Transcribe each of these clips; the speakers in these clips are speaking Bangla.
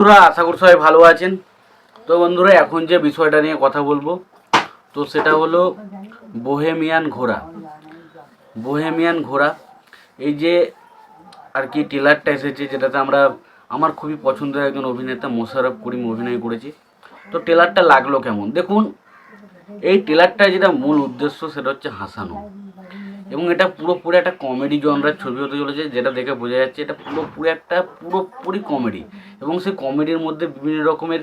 বন্ধুরা, আশা করি সবাই ভালো আছেন। তো বন্ধুরা, এখন যে বিষয়টা নিয়ে কথা বলব, তো সেটা হলো বোহেমিয়ান ঘোড়া। বোহেমিয়ান ঘোড়া, এই যে আর কি টেলারটা এসেছে, যেটাতে আমরা, আমার খুবই পছন্দের একজন অভিনেতা মোশারফ করিম অভিনয় করেছে। তো টেলারটা লাগল কেমন? দেখুন, এই টেলারটা যেটা মূল উদ্দেশ্য, সেটা হচ্ছে হাসানো। এবং এটা পুরোপুরি একটা কমেডি জনরার ছবি হতে চলেছে, যেটা দেখে বোঝা যাচ্ছে এটা পুরোপুরি একটা পুরোপুরি কমেডি এবং সেই কমেডির মধ্যে বিভিন্ন রকমের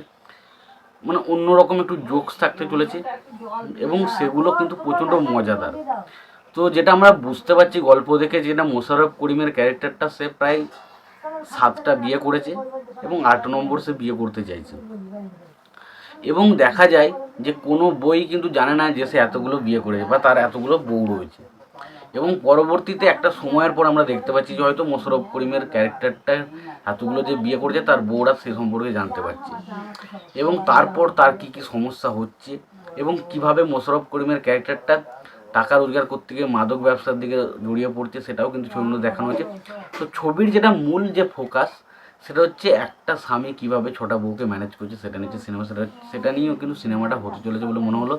মানে অন্যরকম একটু জোকস থাকতে চলেছে, এবং সেগুলো কিন্তু প্রচণ্ড মজাদার। তো যেটা আমরা বুঝতে পারছি, গল্প দেখে যেটা মোশাররফ করিমের ক্যারেক্টারটা সে প্রায় সাতটা বিয়ে করেছে এবং আট নম্বর সে বিয়ে করতে চাইছে। এবং দেখা যায় যে কোনো বই কিন্তু জানে না যে সে এতগুলো বিয়ে করেছে বা তার এতগুলো বউ রয়েছে। এবং পরবর্তীতে একটা সময়ের পর আমরা দেখতে পাচ্ছি যে হয়তো মোশাররফ করিমের ক্যারেক্টারটা এতগুলো যে বিয়ে করেছে তার বউরা সে সম্পর্কে জানতে পারছে। এবং তারপর তার কি কি সমস্যা হচ্ছে এবং কীভাবে মোশাররফ করিমের ক্যারেক্টারটা টাকা রোজগার করতে গিয়ে মাদক ব্যবসার দিকে জড়িয়ে পড়ছে সেটাও কিন্তু মধ্যে দেখানো হয়েছে। তো ছবির যেটা মূল যে ফোকাস সেটা হচ্ছে একটা স্বামী কীভাবে ছটা বউকে ম্যানেজ করছে সেটা নিয়ে সিনেমা সেটা সেটা নিয়েও কিন্তু সিনেমাটা হতে চলেছে বলে মনে হলো।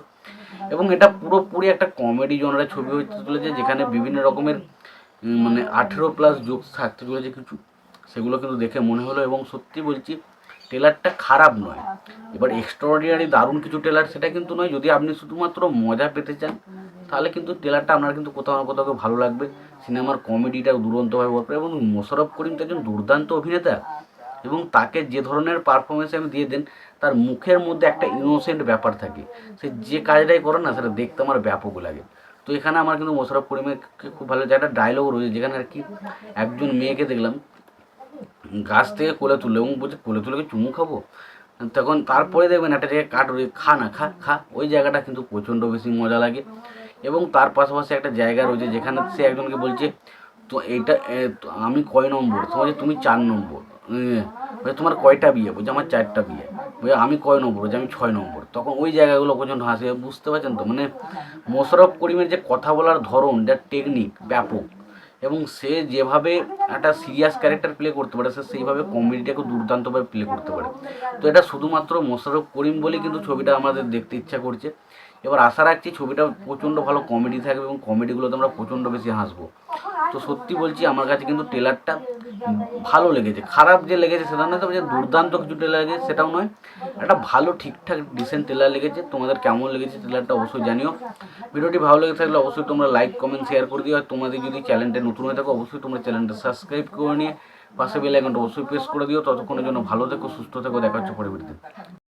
এবং এটা পুরোপুরি একটা কমেডি জনরের ছবি হতে চলেছে, যেখানে বিভিন্ন রকমের মানে আঠেরো প্লাস যোগ থাকতে চলেছে কিছু। সেগুলো কিন্তু দেখে মনে হলো এবং সত্যি বলছি ট্রেলারটা খারাপ নয়। এবার এক্সট্রাঅর্ডিনারি দারুণ কিছু ট্রেলার সেটা কিন্তু নয়, যদি আপনি শুধুমাত্র মজা পেতে চান, তাহলে কিন্তু ট্রেলারটা আপনার কিন্তু কোথাও না কোথাও ভালো লাগবে। সিনেমার কমেডিটাও দুরন্তভাবে বলবে এবং মোশাররফ করিম তো একজন দুর্দান্ত অভিনেতা। এবং তাকে যে ধরনের পারফরমেন্স আমি দিয়ে দেন তার মুখের মধ্যে একটা ইনোসেন্ট ব্যাপার থাকে। সে যে কাজটাই করে না সেটা দেখতে আমার ব্যাপক লাগে। তো এখানে আমার কিন্তু মোশাররফ করিমের খুব ভালো যে একটা ডায়লগ রয়েছে যেখানে আর কি একজন মেয়েকে দেখলাম গাছ থেকে কোলে তুললো এবং বলছে কোলে তুলে কি চুমু খাব? তখন তারপরে দেখবেন একটা জায়গায় কাঠ রয়েছে খা না খা খা। ওই জায়গাটা কিন্তু প্রচণ্ড বেশি মজা লাগে। এবং তার পাশাপাশি একটা জায়গা রয়েছে যেখানে সে একজনকে বলছে তো এইটা আমি কয় নম্বর? তোমার তুমি চার নম্বর। বলছে তোমার কয়টা বিয়ে? বলছে আমার চারটা বিয়ে। বলছে আমি কয় নম্বর? বলছে আমি ছয় নম্বর। তখন ওই জায়গাগুলো প্রচণ্ড হাসি বুঝতে পারছেন তো? মানে মোশাররফ করিমের যে কথা বলার ধরন যার টেকনিক ব্যাপক, এবং সে যেভাবে একটা সিরিয়াস ক্যারেক্টার প্লে করতে পারে, সে সেইভাবে কমেডিটাকে দুর্দান্তভাবে প্লে করতে পারে। তো এটা শুধুমাত্র মোশাররফ করিম বলেই কিন্তু ছবিটা আমাদের দেখতে ইচ্ছা করছে। এবার আশা রাখছি ছবিটা প্রচণ্ড ভালো কমেডি থাকবে, এবং কমেডিগুলোতে আমরা প্রচণ্ড বেশি হাসবো। তো সত্যি বলছি, আমার কাছে কিন্তু ট্রেলারটা ভালো লেগেছে। খারাপ যে লেগেছে সেটা নয়, তবে যে দুর্দান্ত কিছু ট্রেলার লেগেছে সেটাও নয়। একটা ভালো, ঠিকঠাক ডিসেন্ট ট্রেলার লেগেছে। তোমাদের কেমন লেগেছে ট্রেলারটা অবশ্যই জানিও। ভিডিওটি ভালো লেগে থাকলে অবশ্যই তোমরা লাইক কমেন্ট শেয়ার করে দিও। আর তোমাদের যদি চ্যানেলটা নতুন হয়ে থাকো, অবশ্যই তোমরা চ্যানেলটা সাবস্ক্রাইব করে নিয়ে পাশে বেল আইকনটা অবশ্যই প্রেস করে দিও। ততক্ষণের জন্য ভালো থেকো, সুস্থ থেকো। দেখা হচ্ছে